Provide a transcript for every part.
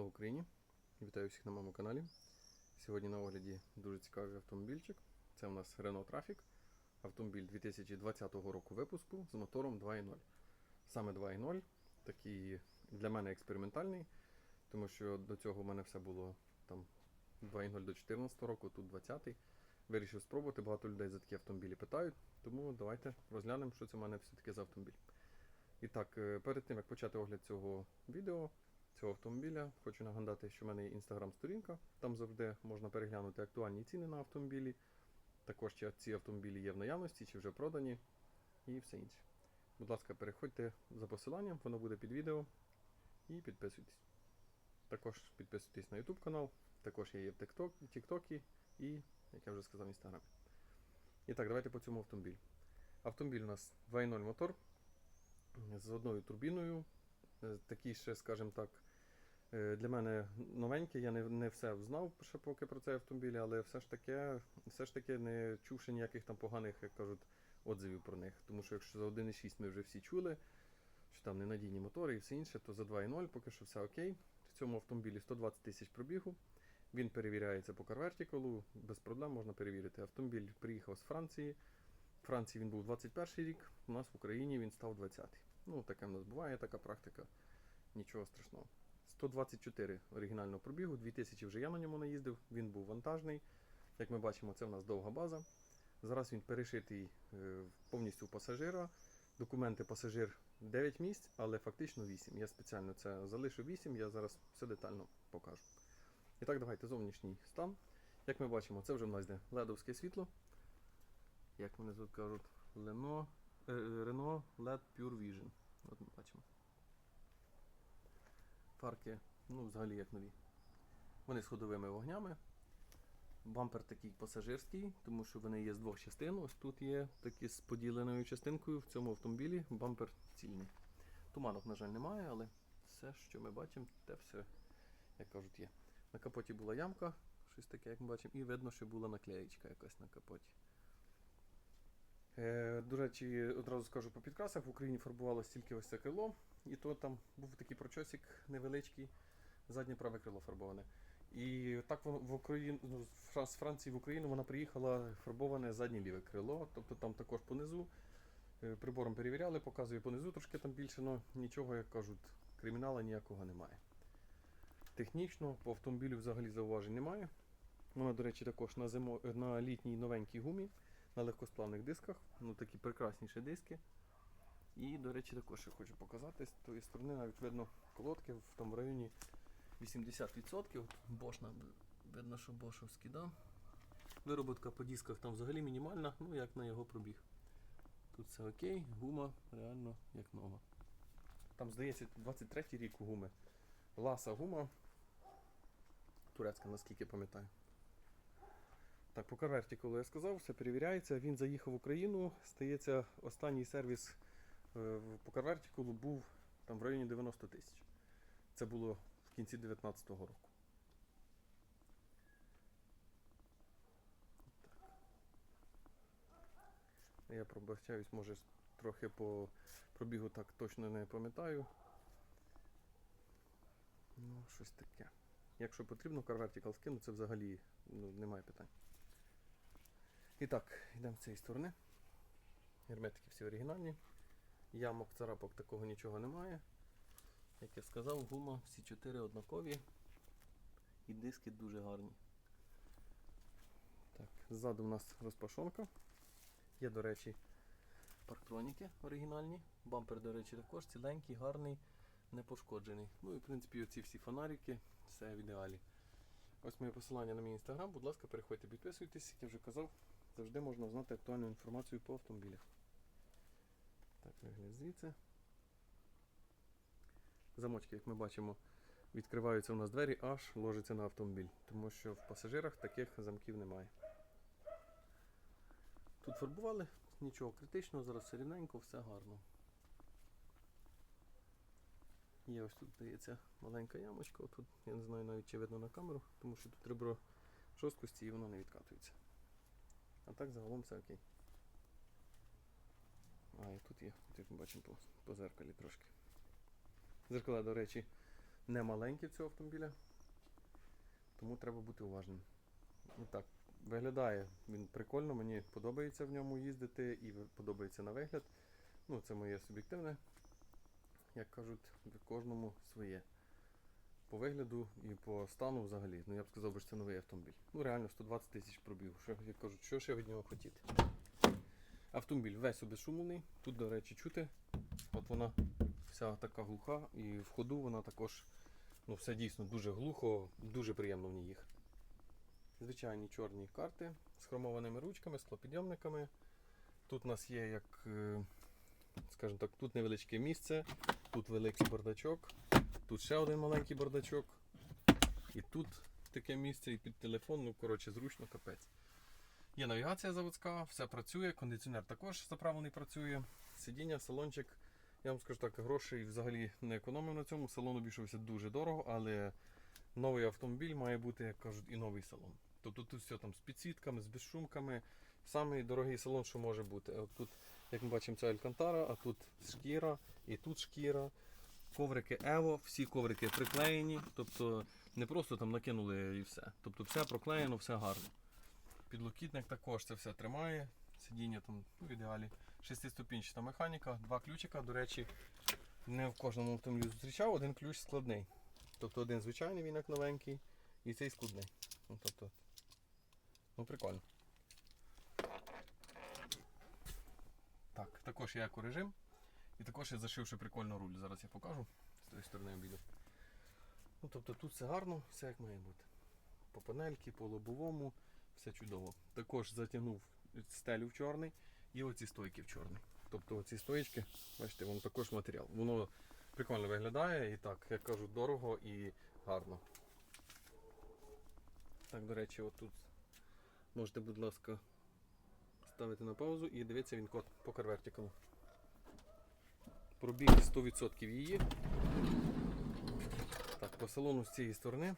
Слава Україні! Вітаю всіх на моєму каналі. Сьогодні на огляді дуже цікавий автомобільчик. Це у нас Renault Trafic. Автомобіль 2020 року випуску з мотором 2.0. Саме 2.0, такий для мене експериментальний, тому що до цього в мене все було там 2.0 до 2014 року, тут 20-й. Вирішив спробувати, багато людей за такі автомобілі питають, тому давайте розглянемо, що це в мене все-таки за автомобіль. І так, е, перед тим як почати огляд цього відео, цього автомобіля, хочу нагадати, що в мене є інстаграм-сторінка. Там завжди можна переглянути актуальні ціни на автомобілі. Також чи ці автомобілі є в наявності, чи вже продані, і все інше. Будь ласка, переходьте за посиланням, воно буде під відео. І підписуйтесь. Також підписуйтесь на YouTube канал, також я є в TikTok, і, як я вже сказав, в Instagram. І так, давайте по цьому автомобілю. Автомобіль у нас 2.0 мотор з одною турбіною. Е, Такий ще, скажімо так, для мене новенький. Я не, не все знав ще поки про цей автомобіль, але все ж таки, все ж таки не чувши ніяких там поганих, як кажуть, отзивів про них. Тому що якщо за 1.6 ми вже всі чули, що там ненадійні мотори і все інше, то за 2.0 поки що все окей. В цьому автомобілі 120 тисяч пробігу. Він перевіряється по CarVertical, без проблем можна перевірити. Автомобіль приїхав з Франції. В Франції він був 21 рік, у нас в Україні він став 20 Ну, таке в нас буває, така практика. Нічого страшного. 124 оригінального пробігу, 2000 вже я на ньому наїздив, він був вантажний. Як ми бачимо, це в нас довга база. Зараз він перешитий е, повністю пасажира. Документи пасажир 9 місць, але фактично 8. Я спеціально це залишу 8, я зараз все детально покажу. І так, давайте зовнішній стан. Як ми бачимо, це вже в нас йде ледовське світло. Як вони тут кажуть, Leno, е, Renault LED Pure Vision. От ми бачимо. Фарки, ну, взагалі як нові. Вони з ходовими вогнями. Бампер такий пасажирський, тому що вони є з двох частин. Ось тут є такі з поділеною частинкою в цьому автомобілі. Бампер цільний. Туманок, на жаль, немає, але все, що ми бачимо, те все, як кажуть, є. На капоті була ямка, щось таке, як ми бачимо, і видно, що була наклеєчка якась на капоті. Е, до речі, одразу скажу по підкрасах, в Україні фарбувалося тільки ось це крило, і то там був такий прочосик невеличкий, заднє праве крило фарбоване. І так в Україну ну, з Франції в Україну вона приїхала фарбоване заднє ліве крило, тобто там також понизу. е, Прибором перевіряли, показує понизу трошки там більше, але нічого, як кажуть, кримінала ніякого немає. Технічно по автомобілю взагалі зауважень немає. Вона, до речі, також на, зимо... на літній новенькій гумі, на легкосплавних дисках. Ну такі прекрасніші диски. І, до речі, також я хочу показати, з тої сторони навіть видно колодки в тому районі 80%. От Bosch, видно, що бошовський, да? Вироботка по дисках там взагалі мінімальна, ну як на його пробіг. Тут все окей, гума реально як нова. Там, здається, 23-й рік у гуми. Ласа гума. Турецька, наскільки пам'ятаю. Так, по карверті, коли я сказав, все перевіряється. Він заїхав в Україну. Стається, останній сервіс по карвертікулу був там в районі 90 тисяч. Це було в кінці 2019 року. Я пробачаюсь, може трохи по пробігу так точно не пам'ятаю. Ну, щось таке. Якщо потрібно, CarVertical скину, це взагалі ну, немає питань. І так, йдемо з цієї сторони. Герметики всі оригінальні. Ямок, царапок такого нічого немає. Як я сказав, гума всі чотири однакові. І диски дуже гарні. Так, ззаду у нас розпашонка. Є, до речі, парктроніки оригінальні. Бампер, до речі, також ціленький, гарний, не пошкоджений. Ну і в принципі оці всі фонарики, все в ідеалі. Ось моє посилання на мій інстаграм. Будь ласка, переходьте, підписуйтесь, як я вже казав, завжди можна узнати актуальну інформацію по автомобілях. Так, вигляд звідси. Замочки, як ми бачимо, відкриваються у нас двері, аж ложиться на автомобіль, тому що в пасажирах таких замків немає. Тут фарбували, нічого критичного, зараз все рівненько, все гарно. Є ось тут, здається, маленька ямочка, тут я не знаю навіть чи видно на камеру, тому що тут ребро жорсткості і воно не відкатується. А так загалом все окей. А, і тут є, як ми бачимо по, по зеркалі трошки. Зеркала, до речі, не маленькі цього автомобіля, тому треба бути уважним. Ну так, виглядає він прикольно, мені подобається в ньому їздити і подобається на вигляд. Ну, це моє суб'єктивне, як кажуть, кожному своє. По вигляду і по стану взагалі. Ну я б сказав, що це новий автомобіль. Ну реально 120 тисяч пробів. Що як кажуть, що ще від нього хотіти? Автомобіль весь обезшумлений. Тут, до речі, чути. От вона вся така глуха, і в ходу вона також ну, все дійсно дуже глухо, дуже приємно в ній їхати. Звичайні чорні карти з хромованими ручками, склопідйомниками. Тут у нас є як, е, скажімо так, тут невеличке місце, тут великий бардачок, тут ще один маленький бардачок. І тут таке місце, і під телефон, ну коротше, зручно капець. Є навігація заводська, все працює, кондиціонер також заправлений працює. Сидіння, салончик. Я вам скажу так, грошей взагалі не економив на цьому. Салон обійшовся дуже дорого, але новий автомобіль має бути, як кажуть, і новий салон. Тобто тут все там з підсвітками, з безшумками. Самий дорогий салон, що може бути. От тут, як ми бачимо, це Алькантара, а тут шкіра, і тут шкіра. Коврики Evo, всі коврики приклеєні, тобто не просто там накинули і все. Тобто все проклеєно, все гарно. Підлокітник також це все тримає. Сидіння там ну, в ідеалі. Шестиступінчата механіка, два ключика. До речі, не в кожному автомобілі зустрічав, один ключ складний. Тобто один звичайний він як новенький, і цей складний. Ну, тобто, ну прикольно. Так, також є екорежим. І також я зашивши прикольно руль. Зараз я покажу. З тої сторони обійду. Ну, тобто тут все гарно, все як має бути. По панельки, по лобовому, все чудово. Також затягнув стелю в чорний і оці стойки в чорний. Тобто оці стоїчки, бачите, воно також матеріал. Воно прикольно виглядає і так, як кажу, дорого і гарно. Так, до речі, отут можете, будь ласка, ставити на паузу і дивіться він код по карвертикам. Пробіг 100% її. Так, по салону з цієї сторони.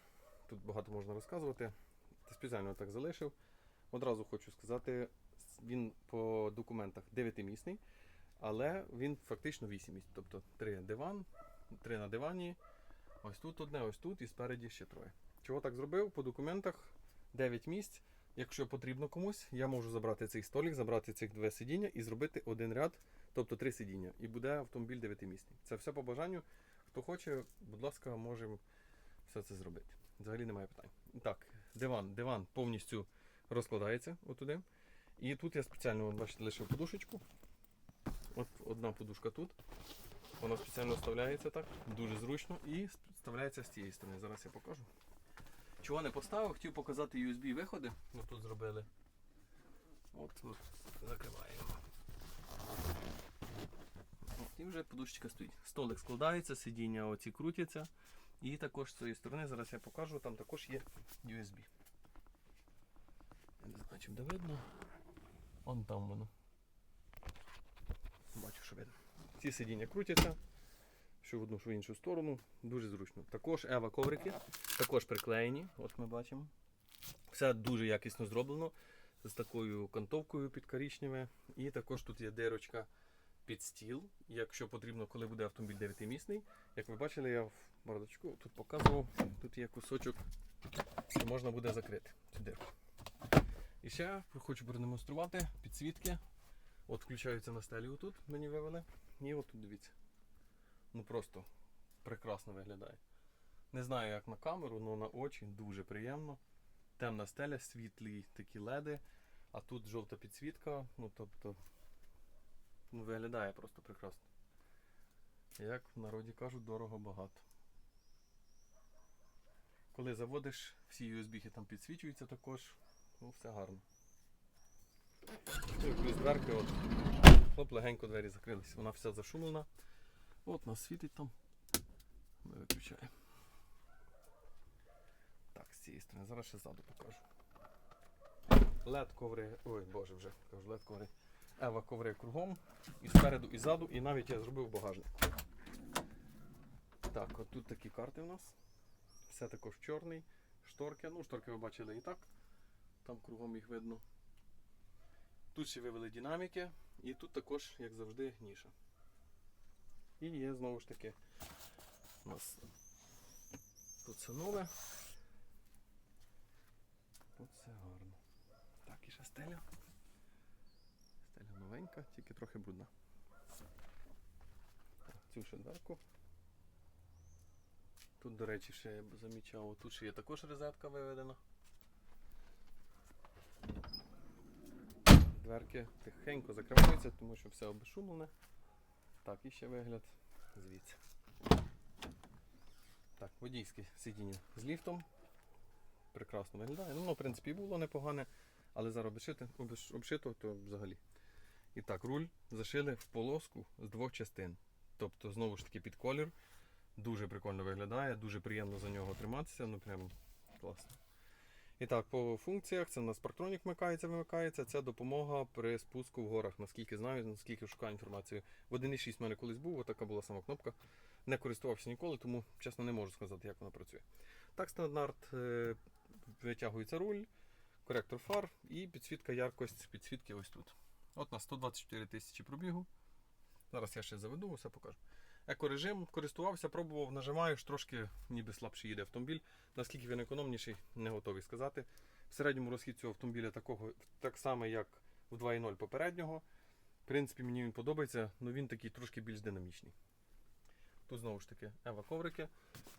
Тут багато можна розказувати. Спеціально так залишив. Одразу хочу сказати, він по документах 9-місний, але він фактично 8 місць. Тобто 3 диван, 3 на дивані. Ось тут одне, ось тут і спереді ще троє. Чого так зробив? По документах 9 місць. Якщо потрібно комусь, я можу забрати цей столик, забрати цих два сидіння і зробити один ряд, тобто три сидіння. І буде автомобіль 9-місний. Це все по бажанню. Хто хоче, будь ласка, можемо все це зробити. Взагалі немає питань. Так, диван, диван повністю розкладається отуди. І тут я спеціально, бачите, лишив подушечку. От одна подушка тут. Вона спеціально вставляється так, дуже зручно і вставляється з цієї сторони. Зараз я покажу. Чого не поставив, хотів показати USB виходи. Ми тут зробили. От, от закриваємо. І вже подушечка стоїть. Столик складається, сидіння оці крутяться. І також з цієї сторони, зараз я покажу, там також є USB. Не знаю, чим де видно. Он там воно. Бачу, що видно. Ці сидіння крутяться. Що в одну, що в іншу сторону. Дуже зручно. Також Ева коврики, також приклеєні, от ми бачимо. Все дуже якісно зроблено. З такою кантовкою під коричневе. І також тут є дирочка під стіл. Якщо потрібно, коли буде автомобіль 9-місний. Як ви бачили, я бардачку тут показував, тут є кусочок, що можна буде закрити цю дирку. І ще хочу продемонструвати підсвітки. От включаються на стелі отут, мені вивели. І отут дивіться. Ну просто прекрасно виглядає. Не знаю, як на камеру, але на очі дуже приємно. Темна стеля, світлі такі леди, а тут жовта підсвітка, ну тобто ну, виглядає просто прекрасно. Як в народі кажуть, дорого багато. Коли заводиш, всі USB там підсвічуються також, ну все гарно. Плюс дверки, от, оп, легенько двері закрились. Вона вся зашумлена. От нас світить там. Ми виключаємо. Так, з цієї сторони. Зараз ще ззаду покажу. LED коври. Ой, боже вже, кажу LED коври. Ева коври кругом. І спереду, і ззаду, і навіть я зробив багажник. Так, от тут такі карти у нас. Все також чорний. Шторки. Ну, шторки ви бачили і так. Там кругом їх видно. Тут ще вивели динаміки, і тут також, як завжди, ніша. І є знову ж таки у нас Тут все нове. Тут все гарно. Так, і ще стеля. Стеля новенька, тільки трохи брудна. Цю ще дверку. Тут, до речі, ще я замічав, тут ще є також розетка виведена. Дверки тихенько закриваються, тому що все обезшумлене. Так, і ще вигляд звідси. Так, водійське сидіння з ліфтом. Прекрасно виглядає. Ну, воно, в принципі, було непогане, але зараз обшити, обшито, то взагалі. І так, руль зашили в полоску з двох частин. Тобто, знову ж таки, під колір. Дуже прикольно виглядає, дуже приємно за нього триматися, ну прям класно. І так, по функціях це у нас парктронік вмикається, вимикається. Це допомога при спуску в горах. Наскільки знаю, наскільки шукаю інформацію. В 1.6 в мене колись був, отака була сама кнопка. Не користувався ніколи, тому чесно не можу сказати, як вона працює. Так, стандарт е, витягується руль, коректор фар і підсвітка яркость підсвітки ось тут. От на 124 тисячі пробігу. Зараз я ще заведу, все покажу. Екорежим користувався, пробував, нажимаєш, трошки ніби слабше їде автомобіль. Наскільки він економніший, не готовий сказати. В середньому розхід цього автомобіля такого, так само, як в 2.0 попереднього. В принципі, мені він подобається, але він такий трошки більш динамічний. Тут знову ж таки ева коврики,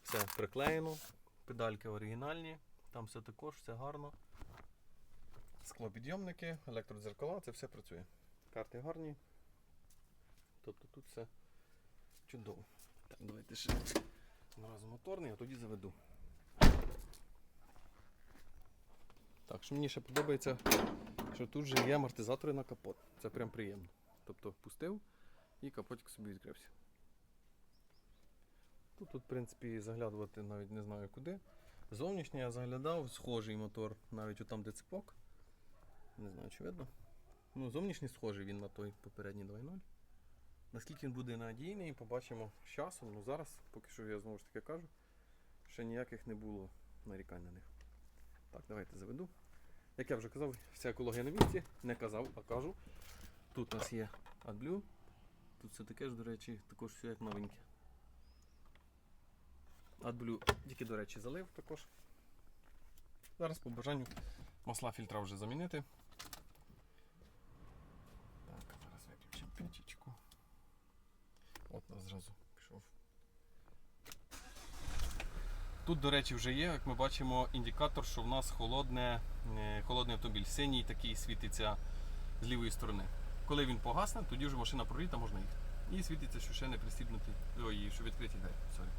все приклеєно, педальки оригінальні, там все також, все гарно. Склопідйомники, електродзеркала, це все працює. Карти гарні. Тобто тут все чудово. Так, давайте ще одразу моторний, а тоді заведу. Так, що мені ще подобається, що тут же є амортизатори на капот. Це прям приємно. Тобто впустив і капотик собі відкрився. Тут, тут, в принципі, заглядувати навіть не знаю куди. Зовнішній я заглядав, схожий мотор, навіть отам де цепок. Не знаю, чи видно. Ну, зовнішній схожий він на той попередній 2.0. Наскільки він буде надійний, побачимо з часом. Ну зараз, поки що я знову ж таки кажу, ще ніяких не було нарікань на них. Так, давайте заведу. Як я вже казав, вся екологія на місці. Не казав, а кажу. Тут у нас є AdBlue. Тут все таке ж, до речі, також все як новеньке. AdBlue тільки, до речі, залив також. Зараз по бажанню масла фільтра вже замінити. Так, зараз виключимо. От нас зразу пішов. Тут, до речі, вже є, як ми бачимо, індикатор, що в нас холодне, е, холодний автомобіль. Синій такий світиться з лівої сторони. Коли він погасне, тоді вже машина проріта, можна їхати. І світиться, що ще не пристібнуті. Ой, що відкриті двері. Sorry.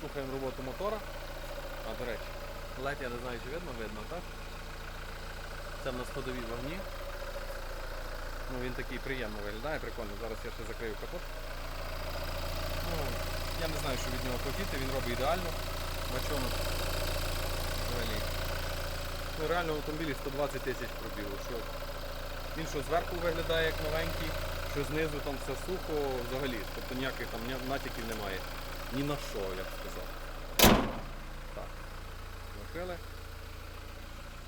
Слухаємо роботу мотора. А, до речі, ледь я не знаю, чи видно, видно, так? Нас вогні. Ну, він такий приємно виглядає, прикольно. Зараз я ще закрию капот. Ну, я не знаю, що від нього хотіти, він робить ідеально. Бачонок взагалі. Ну, реально в автомобілі 120 тисяч пробігу. Що він що зверху виглядає як новенький, що знизу там все сухо взагалі. Тобто ніяких там натяків немає. Ні на що, я б сказав. Так. Закрили.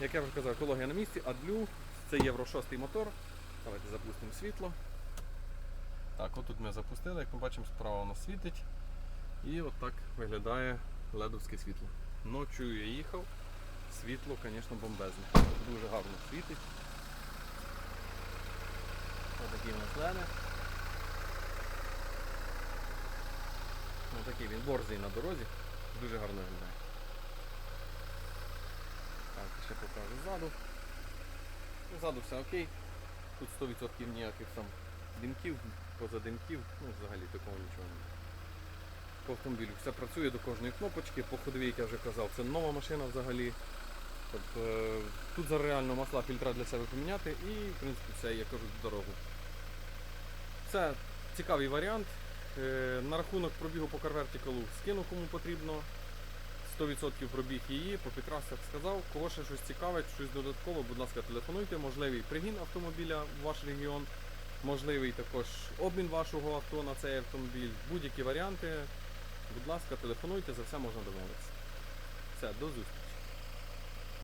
Як я вже казав, екологія на місці, AdBlue, це Євро 6 мотор. Давайте запустимо світло. Так, отут ми запустили, як ми бачимо, справа воно світить. І отак виглядає ледовське світло. Ночі я їхав, світло, звісно, бомбезне. Дуже гарно світить. Ось такі у нас лени. Ось такий він борзий на дорозі. Дуже гарно виглядає. Ще покажу ззаду. Ззаду все окей. Тут 100% ніяких там димків, поза димків, ну взагалі такого нічого немає. По автомобілю все працює до кожної кнопочки, по ходовій, як я вже казав, це нова машина взагалі. Тобто е, тут зараз реально масла фільтра для себе поміняти і в принципі все, я кажу, дорогу. Це цікавий варіант. Е, На рахунок пробігу по карвертикалу скину кому потрібно. 100% пробіг її, по підтрасах сказав. Кого ще щось цікавить, щось додатково, будь ласка, телефонуйте. Можливий пригін автомобіля в ваш регіон, можливий також обмін вашого авто на цей автомобіль. Будь-які варіанти. Будь ласка, телефонуйте, за все можна домовитися. Все, до зустрічі.